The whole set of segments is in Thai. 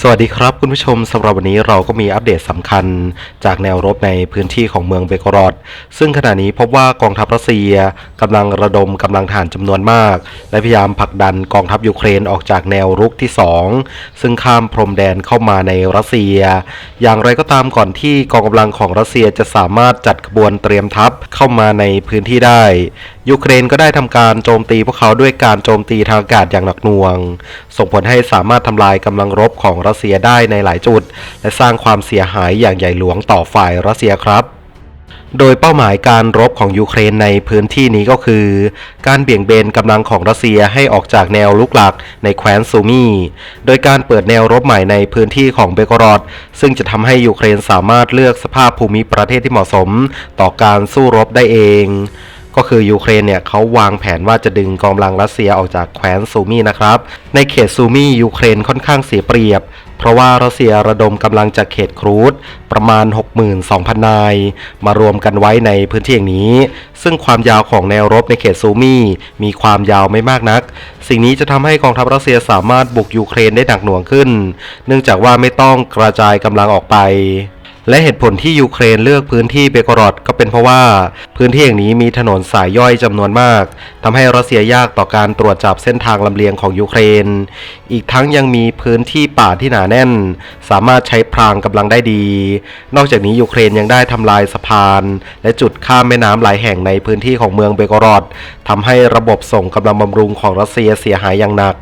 สวัสดีครับคุณผู้ชมสำหรับวันนี้เราก็มีอัปเดตสำคัญ จากแนวรบในพื้นที่ของเมืองเบโกรอด ซึ่งขณะนี้พบว่ากองทัพรัสเซียกำลังระดมกำลังทหารจำนวนมาก และพยายามผลักดันกองทัพยูเครนออกจากแนวรุกที่ 2 ซึ่งข้ามพรมแดนเข้ามาในรัสเซีย อย่างไรก็ตามก่อนที่กองกำลังของรัสเซียจะสามารถจัดขบวนเตรียมทัพเข้ามาในพื้นที่ได้ ยูเครนก็ได้ทำการโจมตีพวกเขาด้วยการโจมตีทางอากาศอย่างหนักหน่วง ส่งผลให้สามารถทำลายกำลังรบของรัสเซียได้ในหลายจุด และสร้างความเสียหายอย่างใหญ่หลวงต่อฝ่ายรัสเซียครับโดยเป้าหมายการรบของยูเครนในพื้นที่นี้ก็คือ การเบี่ยงเบนกำลังของรัสเซียให้ออกจากแนวลุกหลักในแคว้นซูมี โดยการเปิดแนวรบใหม่ในพื้นที่ของเบกรอด ซึ่งจะทำให้ยูเครนสามารถเลือกสภาพภูมิประเทศที่เหมาะสม ต่อการสู้รบได้เอง ก็คือยูเครนเนี่ยเขาวางแผนว่าจะดึงกองกำลังรัสเซียออกจากแคว้นซูมีนะครับ ในเขตซูมียูเครนค่อนข้างเสียเปรียบ เพราะว่ารัสเซียระดมกำลังจากเขตครูดประมาณ 62,000 นาย มารวมกันไว้ในพื้นที่อย่างนี้ ซึ่งความยาวของแนวรบในเขตซูมีมีความยาวไม่มากนัก สิ่งนี้จะทำให้กองทัพรัสเซียสามารถบุกยูเครนได้หนักหน่วงขึ้น เนื่องจากว่าไม่ต้องกระจายกำลังออกไป และเหตุผลที่ยูเครนเลือกพื้นที่เบกรอดก็เป็นเพราะว่า พื้นที่อย่งนี้มีถนนสายย่อยจำนวนมากทำให้รัสเซียยากต่อการตรวจจับเส้นทางลำเลียงของยูเครน อีกทั้งยังมีพื้นที่ป่าที่หนาแน่น สามารถใช้พรางกำลังได้ดี นอกจากนี้ยูเครนยังได้ทำลายสะพาน และจุดข้ามแม่น้ำหลายแห่งในพื้นที่ของเมืองเบกรอดทำให้ระบบส่งกำลังบำรุงของรัสเซียเสียหายอย่างหนัก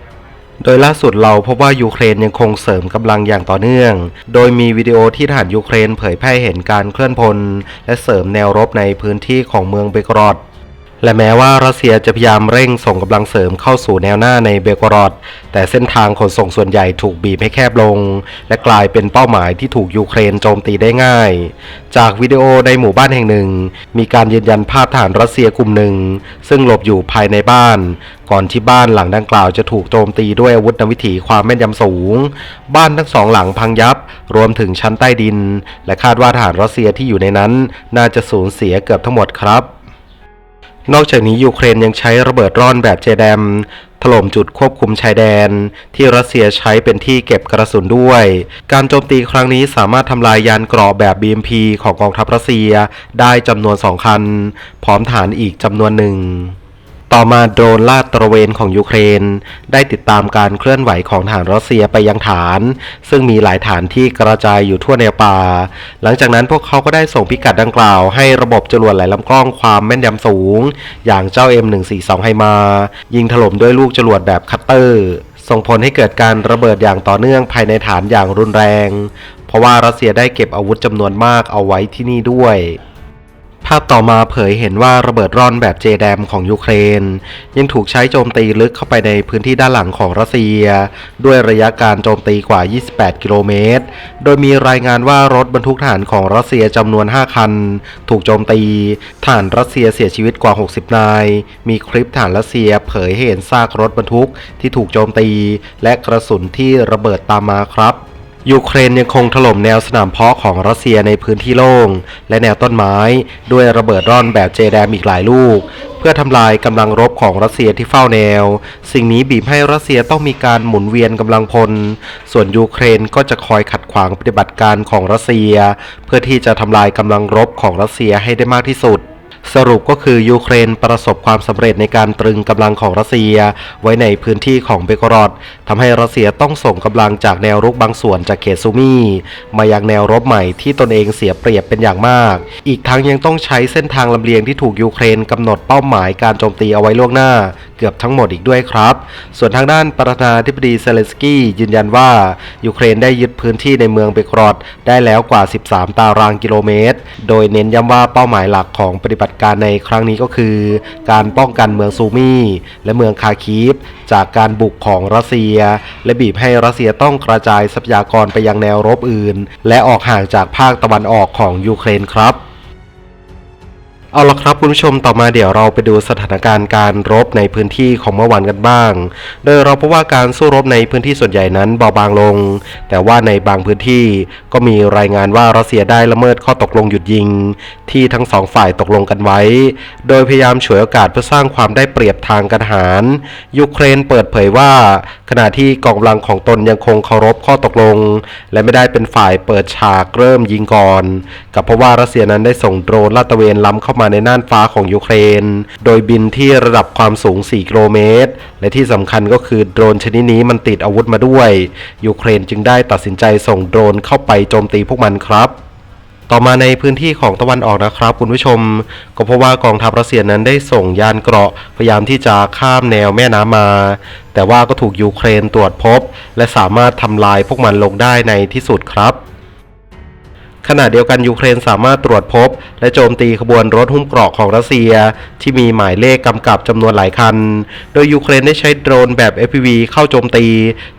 โดยล่าสุดเราพบว่ายูเครนยังคงเสริมกำลังอย่างต่อเนื่อง โดยมีวิดีโอที่ทหารยูเครนเผยแพร่เห็นการเคลื่อนพล และเสริมแนวรบในพื้นที่ของเมืองเบกรอด และแม้ว่ารัสเซียจะพยายามเร่งส่งกำลังเสริมเข้าสู่แนวหน้าในเบโกรอด แต่เส้นทางขนส่งส่วนใหญ่ถูกบีบให้แคบลง และกลายเป็นเป้าหมายที่ถูกยูเครนโจมตีได้ง่าย จากวิดีโอในหมู่บ้านแห่งหนึ่ง มีการยืนยันภาพทหารรัสเซียกลุ่มหนึ่ง ซึ่งหลบอยู่ภายในบ้าน ก่อนที่บ้านหลังดังกล่าวจะถูกโจมตีด้วยอาวุธนวิถีความแม่นยำสูง บ้านทั้งสองหลังพังยับ รวมถึงชั้นใต้ดิน และคาดว่าทหารรัสเซียที่อยู่ในนั้น น่าจะสูญเสียเกือบทั้งหมดครับ นอกจากนี้ยูเครนยังใช้ระเบิดร่อนแบบเจแดมถล่มจุดควบคุมชายแดน ที่รัสเซียใช้เป็นที่เก็บกระสุนด้วย การโจมตีครั้งนี้สามารถทำลายยานเกราะแบบ BMP ของกองทัพรัสเซียได้จำนวนสองคัน พร้อมฐานอีกจำนวนหนึ่ง ต่อมาโดรนลาดตระเวนของยูเครน ได้ติดตามการเคลื่อนไหวของฐานรัสเซียไปยังฐาน ซึ่งมีหลายฐานที่กระจายอยู่ทั่วแนวป่า หลังจากนั้นพวกเขาก็ได้ส่งพิกัดดังกล่าวให้ระบบจรวดหลายลำกล้องความแม่นยำสูง อย่างเจ้า M142 ให้มา ยิงถล่มด้วยลูกจรวดแบบคัตเตอร์ ส่งผลให้เกิดการระเบิดอย่างต่อเนื่องภายในฐานอย่างรุนแรง เพราะว่ารัสเซียได้เก็บอาวุธจำนวนมากเอาไว้ที่นี่ด้วย ภาพต่อมาเผยเห็นว่าระเบิดร่อนแบบเจแดมของยูเครน ยังถูกใช้โจมตีลึกเข้าไปในพื้นที่ด้านหลังของรัสเซีย ด้วยระยะการโจมตีกว่า 28 กิโลเมตร โดยมีรายงานว่ารถบรรทุกทหารของรัสเซียจำนวน 5 คัน ถูกโจมตีทหารรัสเซียเสียชีวิตกว่า 60 นาย มีคลิปทหารรัสเซียเผยเห็นซากรถบรรทุกที่ถูกโจมตี และกระสุนที่ระเบิดตามมาครับ ยูเครนยังคงถล่มแนวสนามเพาะของรัสเซียในพื้นที่โล่ง และแนวต้นไม้ ด้วยระเบิดร่อนแบบเจแดมอีกหลายลูก เพื่อทำลายกำลังรบของรัสเซียที่เฝ้าแนว สิ่งนี้บีบให้รัสเซียต้องมีการหมุนเวียนกำลังพล ส่วนยูเครนก็จะคอยขัดขวางปฏิบัติการของรัสเซีย เพื่อที่จะทำลายกำลังรบของรัสเซียให้ได้มากที่สุด สรุปก็คือยูเครนประสบความสำเร็จในการตรึงกำลังของรัสเซีย ไว้ในพื้นที่ของเบโกรอดทำให้รัสเซียต้องส่งกำลังจากแนวรุกบางส่วนจากเขตซูมีมายังแนวรบใหม่ที่ตนเองเสียเปรียบเป็นอย่างมาก อีกทั้งยังต้องใช้เส้นทางลำเลียงที่ถูกยูเครนกำหนดเป้าหมายการโจมตีเอาไว้ล่วงหน้าเกือบทั้งหมดอีกด้วยครับ ส่วนทางด้านประธานาธิบดีเซเลนสกี้ยืนยันว่า ยูเครนได้ยึดพื้นที่ในเมืองเบโกรอดได้แล้วกว่า 13 ตารางกิโลเมตร โดยเน้นย้ำว่าเป้าหมายหลักของปฏิบัติการในครั้งนี้ก็คือ การป้องกันเมืองซูมีและเมืองคาคีฟ จากการบุกของรัสเซีย และบีบให้รัสเซียต้องกระจายทรัพยากรไปยังแนวรบอื่น และออกห่างจากภาคตะวันออกของยูเครนครับ เอาละครับคุณผู้ชมต่อมาเดี๋ยวเราไปดูสถานการณ์การรบในพื้นที่ของเมื่อวานกันบ้าง โดยเราพบว่าการสู้รบในพื้นที่ส่วนใหญ่นั้นเบาบางลง แต่ว่าในบางพื้นที่ก็มีรายงานว่ารัสเซียได้ละเมิดข้อตกลงหยุดยิง ที่ทั้งสองฝ่ายตกลงกันไว้ โดยพยายามฉวยโอกาสเพื่อสร้างความได้เปรียบทางการทหาร ยูเครนเปิดเผยว่า ขณะที่กองกำลังของตนยังคงเคารพข้อตกลง และไม่ได้เป็นฝ่ายเปิดฉากเริ่มยิงก่อน กับเพราะว่ารัสเซียนั้นได้ส่งโดรนลาดตระเวนล้ำเข้ามาในน่านฟ้าของยูเครน โดยบินที่ระดับความสูง 4 กิโลเมตร และที่สำคัญก็คือโดรนชนิดนี้มันติดอาวุธมาด้วย ยูเครนจึงได้ตัดสินใจส่งโดรนเข้าไปโจมตีพวกมันครับต่อมาในพื้นที่ของตะวันออกนะครับ คุณผู้ชม ก็เพราะว่ากองทัพรัสเซียนั้นได้ส่งยานเกราะพยายามที่จะข้ามแนวแม่น้ำมา แต่ว่าก็ถูกยูเครนตรวจพบ และสามารถทำลายพวกมันลงได้ในที่สุดครับ ขณะเดียวกันยูเครนสามารถตรวจพบ และโจมตีขบวนรถหุ้มเกราะของรัสเซีย ที่มีหมายเลขกำกับจำนวนหลายคัน โดยยูเครนได้ใช้โดรนแบบ FPV เข้าโจมตี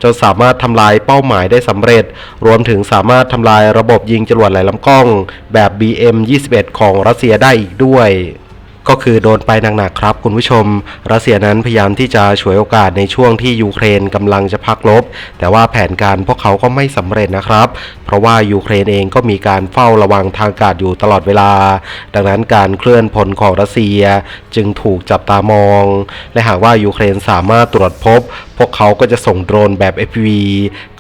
จนสามารถทำลายเป้าหมายได้สำเร็จ รวมถึงสามารถทำลายระบบยิงจรวดหลายลำกล้อง แบบ BM-21 ของรัสเซียได้อีกด้วย ก็คือโดนไปหนักๆครับคุณผู้ชม รัสเซียนั้นพยายามที่จะฉวยโอกาสในช่วงที่ยูเครนกำลังจะพักรบแต่ว่าแผนการพวกเขาก็ไม่สำเร็จนะครับ เพราะว่ายูเครนเองก็มีการเฝ้าระวังทางอากาศอยู่ตลอดเวลา ดังนั้นการเคลื่อนพลของรัสเซียจึงถูกจับตามอง และหากว่ายูเครนสามารถตรวจพบ พวกเขาก็จะส่งโดรนแบบ FPV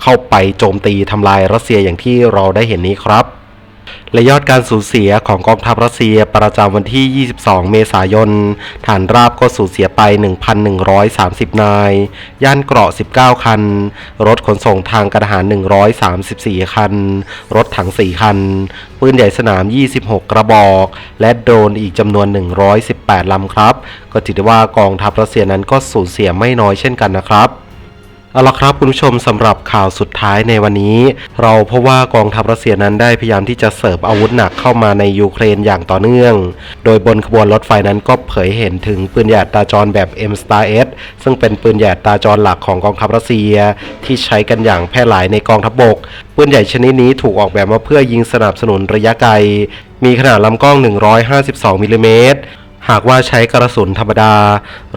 เข้าไปโจมตีทำลายรัสเซียอย่างที่เราได้เห็นนี้ครับ และยอดการสูญเสียของกองทัพรัสเซียประจำวันที่ 22 เมษายน ฐานราบก็สูญเสียไป 1,130 นาย ย่านเกราะ 19 คัน รถขนส่งทางการทหาร 134 คัน รถถัง 4 คัน ปืนใหญ่สนาม 26 กระบอก และโดรนอีกจำนวน 118 ลำครับ ก็ถือได้ว่ากองทัพรัสเซียนั้นก็สูญเสียไม่น้อยเช่นกันนะครับ เอาละครับคุณผู้ชมสำหรับข่าวสุดท้ายในวันนี้ เราพบว่ากองทัพรัสเซียนั้นได้พยายามที่จะเสิร์ฟอาวุธหนักเข้ามาในยูเครนอย่างต่อเนื่อง โดยบนขบวนรถไฟนั้นก็เผยเห็นถึงปืนใหญ่อัตาจรแบบ M Star S ซึ่งเป็นปืนใหญ่อัตาจรหลักของกองทัพรัสเซีย ที่ใช้กันอย่างแพร่หลายในกองทัพบกปืนใหญ่ชนิดนี้ถูกออกแบบมาเพื่อยิงสนับสนุนระยะไกล มีขนาดลำกล้อง 152มิลลิเมตรหากว่าใช้กระสุนธรรมดา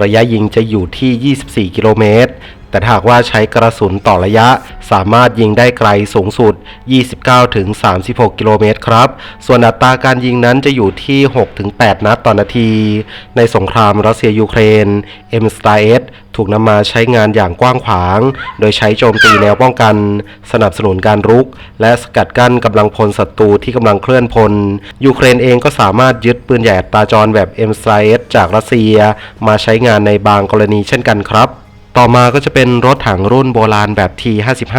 ระยะยิงจะอยู่ที่ 24 กิโลเมตร แต่หากว่าใช้กระสุนต่อระยะ สามารถยิงได้ไกลสูงสุด 29-36 กิโลเมตรครับ ส่วนอัตราการยิงนั้นจะอยู่ที่ 6-8 นัดต่อนนาที ในสงครามรัสเซียยูเครน M Star S ถูกนำมาใช้งานอย่างกว้างขวาง โดยใช้โจมตีแนวป้องกัน สนับสนุนการรุก และสกัดกั้นกำลังพลศัตรูที่กำลังเคลื่อนพล ยูเครนเองก็สามารถยึดปืนใหญ่อัตราจรแบบ M s t r S จากรัสเซีย มาใช้งานในบางกรณีเช่นกันครับ ต่อมาก็จะเป็นรถถังรุ่นโบราณแบบ T55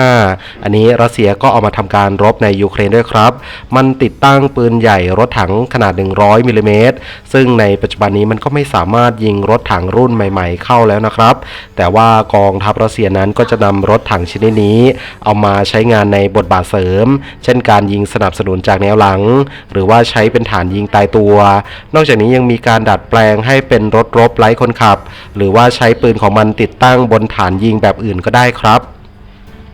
อันนี้รัสเซียก็เอามาทำการรบในยูเครนด้วยครับ มันติดตั้งปืนใหญ่รถถังขนาด 100มิลลิเมตรซึ่งในปัจจุบันนี้มันก็ไม่สามารถยิงรถถังรุ่นใหม่ๆ เข้าแล้วนะครับ แต่ว่ากองทัพรัสเซียนั้นก็จะนำรถถังชนิดนี้ เอามาใช้งานในบทบาทเสริม เช่นการยิงสนับสนุนจากแนวหลัง หรือว่าใช้เป็นฐานยิงตายตัว นอกจากนี้ยังมีการดัดแปลงให้เป็นรถรบไร้คนขับ หรือว่าใช้ปืนของมันติดตั้งบนฐานยิงแบบอื่นก็ได้ครับ